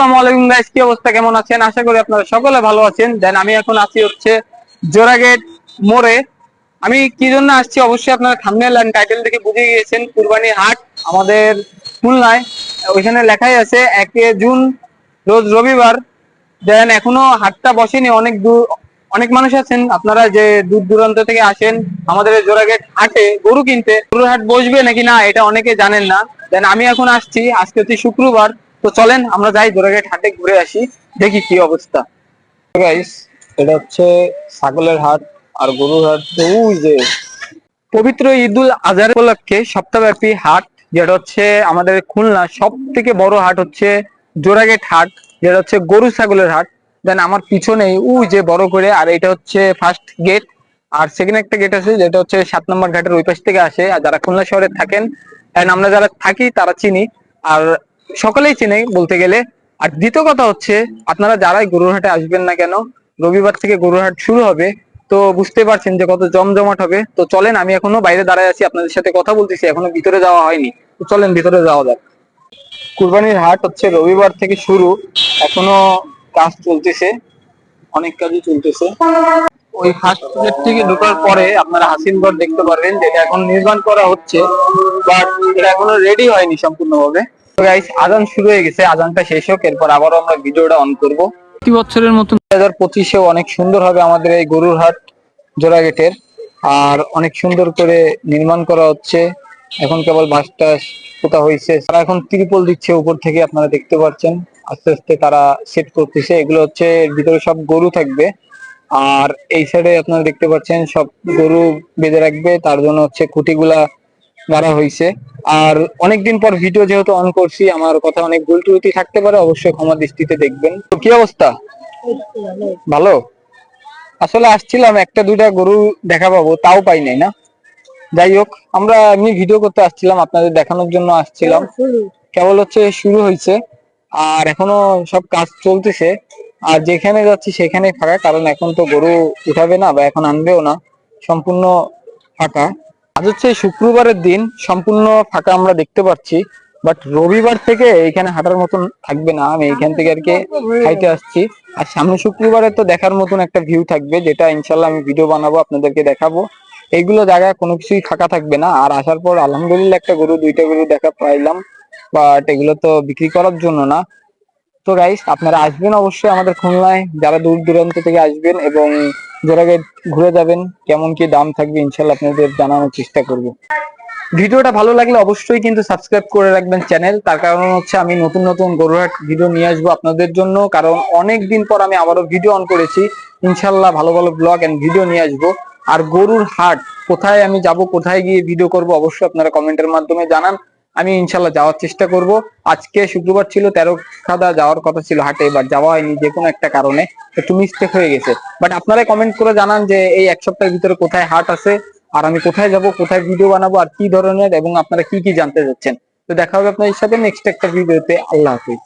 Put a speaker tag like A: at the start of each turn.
A: আসসালামু আলাইকুম গাইস কি অবস্থা? কেমন আছেন? আশা করি আপনারা সকলে ভালো আছেন। দেন আমি এখন হচ্ছে জোড়াগেট মোড়ে। আমি কি জন্য আসছি? অবশ্যই আপনারা টাইটেল দেখে বুঝে গিয়েছেন। কুরবানি হাট আমাদের খুলনায়। ওইখানে লেখাই আছে, একে জুন, রোজ রবিবার। দেন এখনও হাটটা বসেনি, অনেক দূর, অনেক মানুষ আছেন। আপনারা যে দূর দূরান্ত থেকে আসেন, আমাদের জোড়াগেট হাটে গরু কিনতে, গরুর হাট বসবে নাকি না, এটা অনেকে জানেন না। দেন আমি এখন আসছি, আজকে হচ্ছে শুক্রবার। তো চলেন আমরা যাই জোড়াগেট হাটে ঘুরে আসি দেখি কি অবস্থা। গাইস এটা হচ্ছে ছাগলের হাট আর গরুর হাট। ওই যে পবিত্র ঈদুল আজহার উপলক্ষে সপ্তাহব্যাপী হাট যেটা হচ্ছে আমাদের খুলনা সব থেকে বড় হাট হচ্ছে জোড়াগেট হাট যেটা হচ্ছে গরু ছাগলের হাট। দেন আমার পিছনে ওই যে বড় করে আর এটা হচ্ছে ফার্স্ট গেট আর সেকেন্ড একটা গেট আছে যেটা হচ্ছে সাত নম্বর ঘাটের ওই পাশ থেকে আসে। আর যারা খুলনা শহরে থাকেন আমরা যারা থাকি তারা চিনি। আর সকলেই চেনে বলতে গেলে। আর দ্বিতীয় কথা হচ্ছে, আপনারা যারাই গরুরহাটে আসবেন না কেন, রবিবার থেকে গরুরহাট শুরু হবে, তো বুঝতে পারছেন যে কত জমজমাট হবে। তো চলেন, আমি এখনও বাইরে দাঁড়ায় আছি, আপনাদের সাথে কথা বলতেছি, এখনও ভিতরে যাওয়া হয়নি। তো চলেন, ভিতরে যাওয়া যাক। কুরবানির হাট হচ্ছে রবিবার থেকে শুরু, এখনও কাজ চলতেছে, অনেক কাজই চলতেছে। ওই ফার্স্ট থেকে ঢোকার পরে আপনারা হাসিনগড় দেখতে পারবেন, যেটা এখন নির্মাণ করা হচ্ছে বাট এটা এখনও রেডি হয়নি সম্পূর্ণভাবে। তো গাইস আজান শুরু হয়ে গেছে আজানটা শেষ হোক এরপর আবারও আমরা ভিডিওটা অন করব। প্রতি বছরের মতন দুই হাজার পঁচিশেও অনেক সুন্দর হবে আমাদের এই গরুর হাট জোড়াগেটের আর অনেক সুন্দর করে নির্মাণ করা হচ্ছে। এখন কেবল বাসটা পোতা হয়েছে। তারা এখন ত্রিপল দিচ্ছে উপর থেকে আপনারা দেখতে পাচ্ছেন। আস্তে আস্তে তারা সেট করতেছে। এগুলো হচ্ছে ভিতরে সব গরু থাকবে। আর এই সাইডে আপনারা দেখতে পাচ্ছেন সব গরু বেঁধে রাখবে। তার জন্য হচ্ছে খুঁটিগুলা মারা হয়েছে আর অনেকদিন পর ভিডিও যেহেতু অন করছি, আমার কথা অনেক ভুল ত্রুটি থাকতে পারে, অবশ্যই ক্ষমা দৃষ্টিতে দেখবেন। তো কি অবস্থা? ভালো? আসলে আসছিলাম, একটা দুইটা গরু দেখা পাবো, তাও পাই নাই না। যাই হোক, আমরা এমনি ভিডিও করতে আসছিলাম, আপনাদের দেখানোর জন্য আসছিলাম। কেবল হচ্ছে শুরু হয়েছে আর এখনও সব কাজ চলতেছে। আর যেখানে যাচ্ছি সেখানে ফাঁকা, কারণ এখন তো গরু উঠাবে না বা এখন আনবেও না, সম্পূর্ণ ফাঁকা। আজ হচ্ছে শুক্রবারের দিন, সম্পূর্ণ ফাঁকা আমরা দেখতে পাচ্ছি বাট রবিবার থেকে এখানে হাঁটার মতন থাকবে না। আমি এখান থেকে আর কি হাইটে আসছি। আর সামনে শুক্রবারে তো দেখার মতন একটা ভিউ থাকবে, যেটা ইনশাল্লাহ আমি ভিডিও বানাবো, আপনাদেরকে দেখাবো। এইগুলো জায়গায় কোনো কিছুই ফাঁকা থাকবে না। আর আসার পর আলহামদুলিল্লাহ একটা গরু, দুইটা গরু দেখা পাইলাম বাট এগুলো তো বিক্রি করার জন্য না। তো গাইস আপনারা আসবেন অবশ্যই আমাদের খুলনায়, যারা দূর দূরান্ত থেকে আসবেন এবং জোড়াগেট ঘুরে যাবেন, কেমন কি দাম থাকবে ইনশাল্লাহ আপনাদের জানানোর চেষ্টা করব। ভিডিওটা ভালো লাগলে অবশ্যই কিন্তু সাবস্ক্রাইব করে রাখবেন চ্যানেল তার কারণ হচ্ছে আমি নতুন নতুন গরুহাট ভিডিও নিয়ে আসব আপনাদের জন্য, কারণ অনেক দিন পর আমি আবারও ভিডিও অন করেছি ইনশাল্লাহ ভালো ভালো ব্লগ অ্যান্ড ভিডিও নিয়ে আসব। আর গরুর হাট, কোথায় আমি যাব, কোথায় গিয়ে ভিডিও করব, অবশ্যই আপনারা কমেন্টের মাধ্যমে জানান। আমি ইনশাল্লাহ যাওয়ার চেষ্টা করব। আজকে শুক্রবার ছিল, তেরো খাদা যাওয়ার কথা ছিল হাটে বা যাওয়া হয়নি যে কোনো একটা কারণে। একটু মিস্টেক হয়ে গেছে। বাট আপনারা কমেন্ট করে জানান যে এই এক সপ্তাহের ভিতরে কোথায় হাট আছে, আর আমি কোথায় যাব, কোথায় ভিডিও বানাবো, আর কি ধরনের, এবং আপনারা কি কি জানতে চাচ্ছেন তো দেখা হবে আপনাদের সাথে নেক্সট একটা ভিডিওতে আল্লাহ হাফিজ।